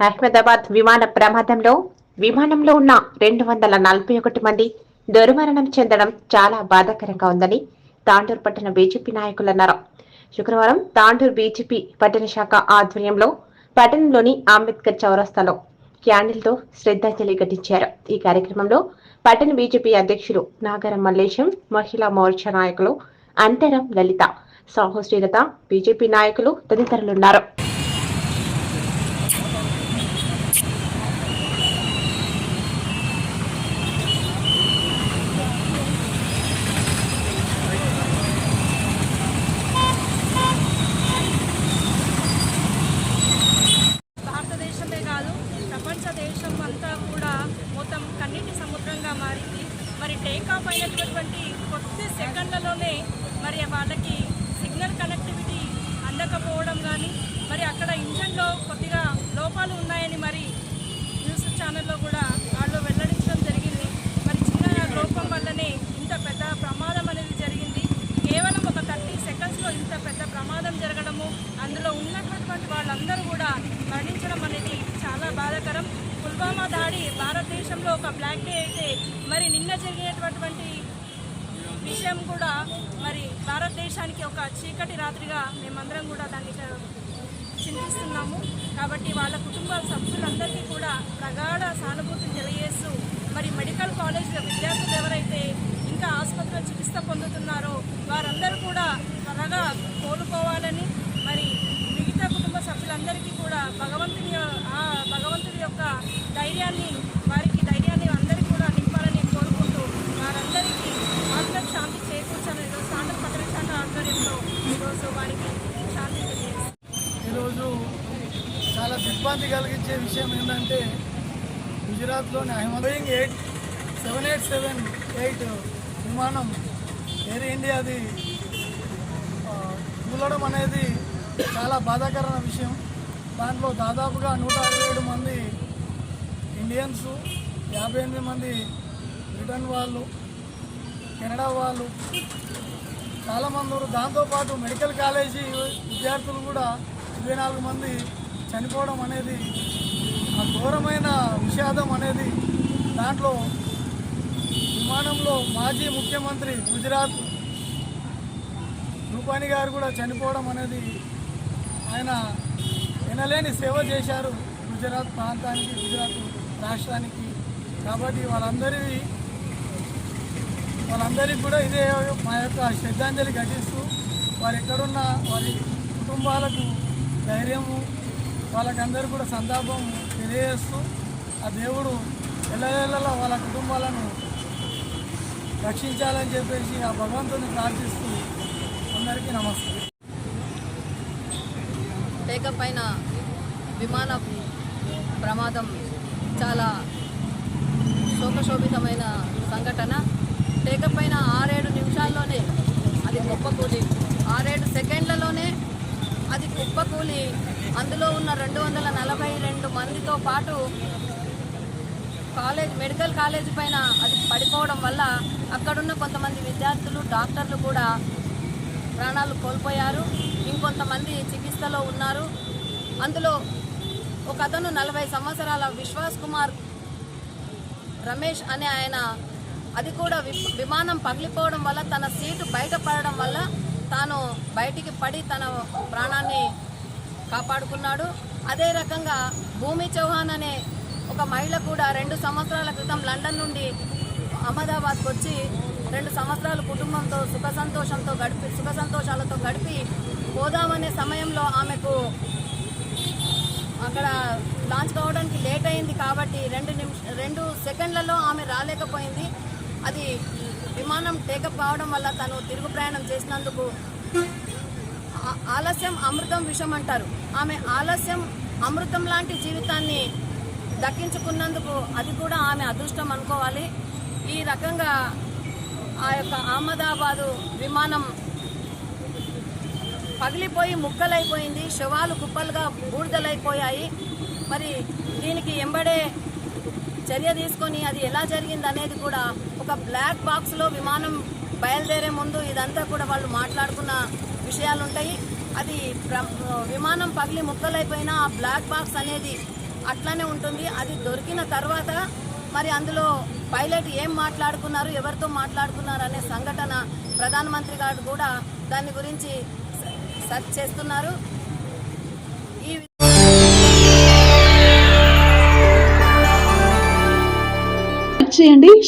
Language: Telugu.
అహ్మదాబాద్ విమాన ప్రమాదంలో విమానంలో ఉన్న రెండు వందల నలభై ఒకటి మంది దుర్మరణం చెందడం చాలా బాధాకరంగా ఉందని తాండూరు పట్టణ బీజేపీ నాయకులు అన్నారు. శుక్రవారం తాండూరు బీజేపీ పట్టణ శాఖ ఆధ్వర్యంలో పట్టణంలోని అంబేద్కర్ చౌరస్తాలో క్యాండిల్తో శ్రద్ధాంజలి ఘటించారు. ఈ కార్యక్రమంలో పట్టణ బీజేపీ అధ్యక్షులు నాగరం మల్లేశం మహిళా మోర్చా నాయకులు అంతరం లలిత సాహు శ్రీలత బీజేపీ నాయకులు తదితరులున్నారు. మరి టేక్ ఆఫ్ అయినటువంటి కొద్ది సెకండ్లలోనే మరి వాళ్ళకి సిగ్నల్ కనెక్టివిటీ అందకపోవడం కానీ మరి అక్కడ ఇంజన్లో కొద్దిగా లోపాలు ఉన్నాయని మరి న్యూస్ ఛానల్లో కూడా వాళ్ళు వెల్లడించడం జరిగింది. మరి చిన్న లోపం వల్లనే ఇంత పెద్ద ప్రమాదం అనేది జరిగింది. కేవలం ఒక థర్టీ సెకండ్స్లో ఇంత పెద్ద ప్రమాదం జరగడము అందులో ఉన్నటువంటి వాళ్ళందరూ కూడా మరణించడం అనేది చాలా బాధాకరం. పుల్వామా దాడి భారతదేశంలో ఒక బ్లాక్ డే అయితే మరి నిన్న జరిగినటువంటి విషయం కూడా మరి భారతదేశానికి ఒక చీకటి రాత్రిగా మేమందరం కూడా దాన్ని చింతిస్తున్నాము. కాబట్టి వాళ్ళ కుటుంబ సభ్యులందరికీ కూడా ప్రగా సానుభూతిని తెలియజేస్తూ మరి మెడికల్ కాలేజ్ విద్యార్థులు ఎవరైతే ఇంకా ఆసుపత్రిలో చికిత్స పొందుతున్నారో వారందరూ కూడా త్వరగా కోలుకోవాలని మరి మిగతా కుటుంబ సభ్యులందరికీ కూడా భగవంతుని ఆ భగవంతుడి యొక్క ధైర్యాన్ని వారికి ధైర్యాన్ని అందరికీ కూడా నింపాలని కోరుకుంటూ వారందరికీ ఆత్మకు శాంతి చేకూర్చాలని ఈరోజు సాండల్ పట్టణ శాఖ ఆధ్వర్యంలో ఈరోజు వారికి శాంతి తెలియజేస్తాం ఈరోజు చాలా దిగ్భ్రాంతి కలిగించే విషయం ఏంటంటే గుజరాత్లోని అహ్మదయింగ్ eight seven eight seven eight విమానం ఎయిర్ ఇండియాది కూలడం అనేది చాలా బాధాకరమైన విషయం. దాంట్లో దాదాపుగా నూట అరవై ఏడు మంది ఇండియన్స్ యాభై ఎనిమిది మంది బ్రిటన్ వాళ్ళు కెనడా వాళ్ళు చాలామంది దాంతోపాటు మెడికల్ కాలేజీ విద్యార్థులు కూడా ఇరవై నాలుగు మంది చనిపోవడం అనేది ఆ ఘోరమైన విషాదం అనేది దాంట్లో విమానంలో మాజీ ముఖ్యమంత్రి గుజరాత్ రూపాని గారు కూడా చనిపోవడం అనేది ఆయన వినలేని సేవ చేశారు గుజరాత్ ప్రాంతానికి గుజరాత్ రాష్ట్రానికి. కాబట్టి వాళ్ళందరి వాళ్ళందరికీ కూడా ఇదే మా యొక్క శ్రద్ధాంజలి ఘటిస్తూ వారు ఎక్కడున్న వారి కుటుంబాలకు ధైర్యము వాళ్ళకందరూ కూడా సంతాపం తెలియజేస్తూ ఆ దేవుడు ఎల్లవేళలా వాళ్ళ కుటుంబాలను రక్షించాలని చెప్పేసి ఆ భగవంతుని ప్రార్థిస్తూ అందరికీ నమస్తే టేకప్ అయిన విమాన ప్రమాదం చాలా శోకశోభితమైన సంఘటన. టేకప్ అయిన ఆరేడు నిమిషాల్లోనే అది కుప్పకూలి ఆరేడు సెకండ్లలోనే అది కుప్పకూలి. అందులో ఉన్న రెండు వందల నలభై రెండు మందితో పాటు కాలేజ్ మెడికల్ కాలేజ్ పైన అది పడిపోవడం వల్ల అక్కడున్న కొంతమంది విద్యార్థులు డాక్టర్లు కూడా ప్రాణాలు కోల్పోయారు. ఇంకొంతమంది చికిత్సలో ఉన్నారు. అందులో ఒక అతను నలభై సంవత్సరాల విశ్వాస్ కుమార్ రమేష్ అనే ఆయన అది కూడా వి- విమానం పగిలిపోవడం వల్ల తన సీటు బయటపడడం వల్ల తాను బయటికి పడి తన ప్రాణాన్ని కాపాడుకున్నాడు. అదే రకంగా భూమి చౌహాన్ అనే ఒక మహిళ కూడా రెండు సంవత్సరాల క్రితం లండన్ నుండి అహ్మదాబాద్కు వచ్చి రెండు సంవత్సరాలు కుటుంబంతో సుఖ సంతోషంతో గడిపి సుఖ సంతోషాలతో గడిపి పోదామనే సమయంలో ఆమెకు అక్కడ లాంచ్ కావడానికి లేట్ అయింది కాబట్టి రెండు నిమిష రెండు సెకండ్లలో ఆమె రాలేకపోయింది. అది విమానం టేకప్ కావడం వల్ల తను తిరుగు ప్రయాణం చేసినందుకు ఆలస్యం అమృతం విషం అంటారు. ఆమె ఆలస్యం అమృతం లాంటి జీవితాన్ని దక్కించుకున్నందుకు అది కూడా ఆమె అదృష్టం అనుకోవాలి. ఈ రకంగా ఆ యొక్క అహ్మదాబాదు విమానం పగిలిపోయి ముక్కలైపోయింది. శవాలు కుప్పలుగా బూడిదలైపోయాయి. మరి దీనికి ఎంబడే చర్య తీసుకొని అది ఎలా జరిగింది అనేది కూడా ఒక బ్లాక్ బాక్స్లో విమానం బయలుదేరే ముందు ఇదంతా కూడా వాళ్ళు మాట్లాడుకున్న విషయాలు ఉంటాయి అది ప్ర- విమానం పగిలి ముక్కలైపోయినా ఆ బ్లాక్ బాక్స్ అనేది అట్లానే ఉంటుంది. అది దొరికిన తర్వాత మరి అందులో పైలట్ ఏం మాట్లాడుకున్నారు ఎవరితో మాట్లాడుకున్నారు అనే సంఘటన ప్రధానమంత్రి గారు కూడా దాని గురించి సెర్చ్ చేస్తున్నారు.